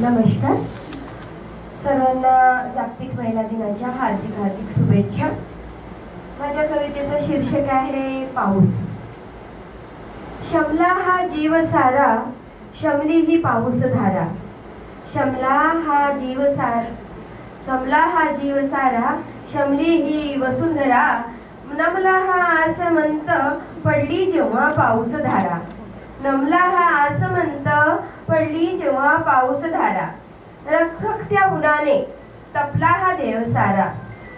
नमस्कार. सर्वांना जागतिक महिला दिनाच्या हार्दिक हार्दिक शुभेच्छा. माझ्या कवितेचं शीर्षक आहे पाऊस. शमला हा जीव सारा शमली ही पाऊस धारा. शमला हा जीव सार शमला हा जीव सारा शमली ही वसुंधरा. नमला हा आसमंत पडली जेव्हा पाऊस धारा. नमला हा आसमंत पडली जेव्हा पाऊस धारा रखरखत्या उन्हाने तपला हा देह सारा.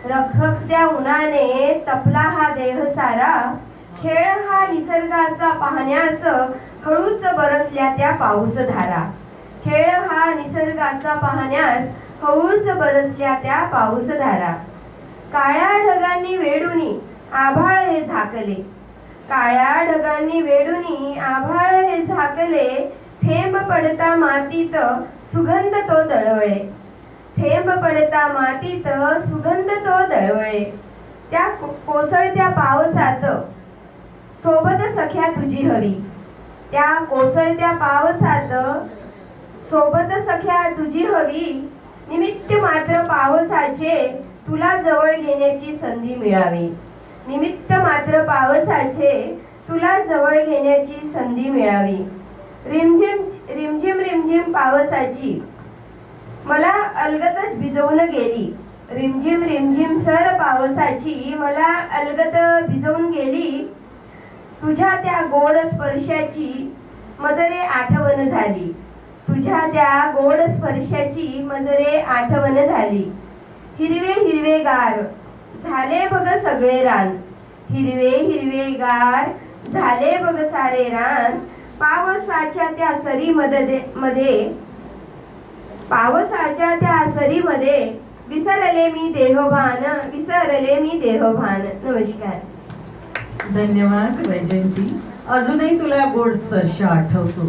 रखरखत्या उन्हाने तपला हा देह सारा. खेळ हा निसर्गाचा पाहण्यास हळूच बरसल्या त्या पाऊस धारा. खेळ हा निसर्गाचा पाहण्यास हळूच बरसल्या त्या पाऊस धारा. काळ्या ढगांनी वेडूनी आभाळ हे झाकले. काळ्या ढगांनी वेडूनी आभाळ हे झाकले. थेंब पडता मातीत सुगंध तो दळवळे. थेंब पडता मातीत सुगंध तो दळवळे. त्या कोसळत्या पावसात सोबत सख्या तुझी हवी. त्या कोसळत्या पावसात सोबत सख्या तुझी हवी. निमित्त मात्र पावसाचे तुला जवळ घेण्याची संधी मिळावी. निमित्त मात्र पावसाचे तुला जवळ घेण्याची संधी मिळावी. पावसाची. मला अलगतच भिजवून गेली. रिमझिम रिमझिम सर पावसाची. मला अलगत भिजवून गेली. तुझ्या त्या गोड स्पर्शाची मजरे आठवण झाली. तुझ्या त्या गोड स्पर्शाची मजरे आठवण झाली. हिरवे हिरवे गार झाले बघ सगळे रान. हिरवे हिरवे गार झाले बघ सारे रान. पावसाच्या त्या सरी मध्ये मध्ये पावसाच्या त्या सरीमध्ये विसरले मी देहभान विसरले मी देहभान. नमस्कार. धन्यवाद वैजयंती. अजूनही तुला गोड स्पर्श आठवतो.